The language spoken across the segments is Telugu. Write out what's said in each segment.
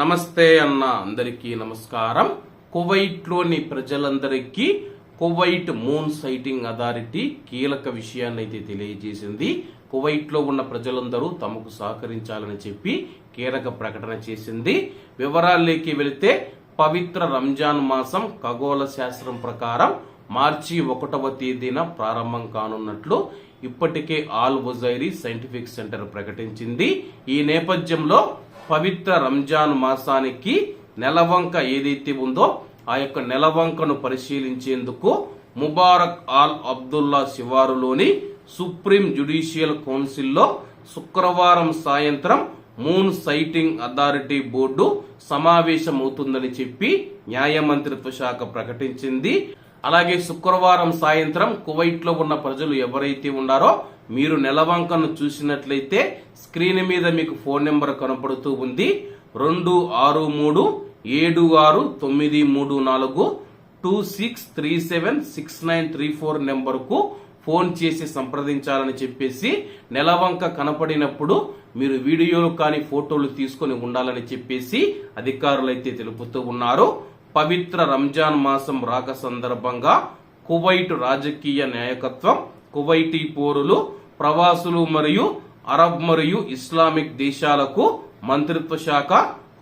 నమస్తే అన్న అందరికీ నమస్కారం. కువైట్లోని ప్రజలందరికీ కువైట్ మూన్ సైటింగ్ అథారిటీ కీలక విషయాన్ని అయితే తెలియజేసింది. కువైట్లో ఉన్న ప్రజలందరూ తమకు సహకరించాలని చెప్పి కీలక ప్రకటన చేసింది. వివరాల్లోకి వెళితే పవిత్ర రంజాన్ మాసం ఖగోళ శాస్త్రం ప్రకారం మార్చి ఒకటవ తేదీన ప్రారంభం కానున్నట్లు ఇప్పటికే ఆల్ వజైరీ సైంటిఫిక్ సెంటర్ ప్రకటించింది. ఈ నేపథ్యంలో పవిత్ర రంజాన్ మాసానికి నెలవంక ఏదైతే ఉందో ఆ యొక్క నెలవంకను పరిశీలించేందుకు ముబారక్ ఆల్ అబ్దుల్లా శివారులోని సుప్రీం జ్యుడిషియల్ కౌన్సిల్లో శుక్రవారం సాయంత్రం మూన్ సైటింగ్ అథారిటీ బోర్డు సమావేశమవుతుందని చెప్పి న్యాయ మంత్రిత్వ శాఖ ప్రకటించింది. అలాగే శుక్రవారం సాయంత్రం కువైట్లో ఉన్న ప్రజలు ఎవరైతే ఉన్నారో మీరు నెలవంకను చూసినట్లయితే స్క్రీన్ మీద మీకు ఫోన్ నెంబర్ కనపడుతూ ఉంది. రెండు ఆరు మూడు ఏడు ఆరు తొమ్మిది మూడు నాలుగు two six three seven six nine three four నెంబర్కు ఫోన్ చేసి సంప్రదించాలని చెప్పేసి నెలవంక కనపడినప్పుడు మీరు వీడియోలు కానీ ఫోటోలు తీసుకొని ఉండాలని చెప్పేసి అధికారులైతే తెలుపుతూ ఉన్నారు. పవిత్ర రంజాన్ మాసం రాక సందర్భంగా కువైట్ రాజకీయ నాయకత్వం కువైటీ పోరులు ప్రవాసులు మరియు అరబ్ మరియు ఇస్లామిక్ దేశాలకు మంత్రిత్వ శాఖ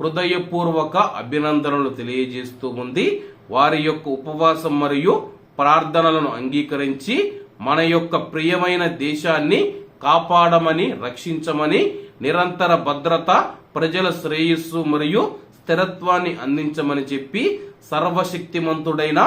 హృదయపూర్వక అభినందనలు తెలియజేస్తూ ఉంది. వారి యొక్క ఉపవాసం మరియు ప్రార్థనలను అంగీకరించి మన యొక్క ప్రియమైన దేశాన్ని కాపాడమని రక్షించమని నిరంతర భద్రత ప్రజల శ్రేయస్సు మరియు స్థిరత్వాన్ని అందించమని చెప్పి సర్వశక్తిమంతుడైన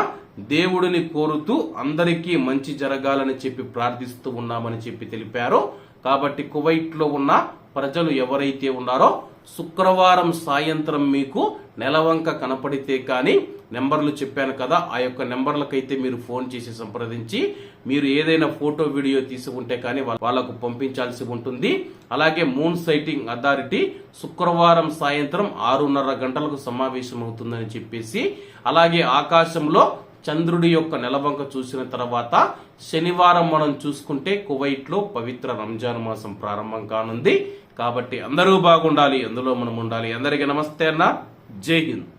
దేవుడిని కోరుతూ అందరికీ మంచి జరగాలని చెప్పి ప్రార్థిస్తూ ఉన్నామని చెప్పి తెలిపారు. కాబట్టి కువైట్లో ఉన్న ప్రజలు ఎవరైతే ఉన్నారో శుక్రవారం సాయంత్రం మీకు నెలవంక కనపడితే కానీ నెంబర్లు చెప్పాను కదా ఆ యొక్క నెంబర్లకైతే మీరు ఫోన్ చేసి సంప్రదించి మీరు ఏదైనా ఫోటో వీడియో తీసుకుంటే కానీ వాళ్ళకు పంపించాల్సి ఉంటుంది. అలాగే మూన్ సైటింగ్ అథారిటీ శుక్రవారం సాయంత్రం ఆరున్నర గంటలకు సమావేశం అవుతుందని చెప్పేసి అలాగే ఆకాశంలో చంద్రుడి యొక్క నెలవంక చూసిన తర్వాత శనివారం మనం చూసుకుంటే కువైట్లో పవిత్ర రంజాన్ మాసం ప్రారంభం కానుంది. కాబట్టి అందరూ బాగుండాలి అందులో మనం ఉండాలి. అందరికీ నమస్తే అన్న. జై హింద్.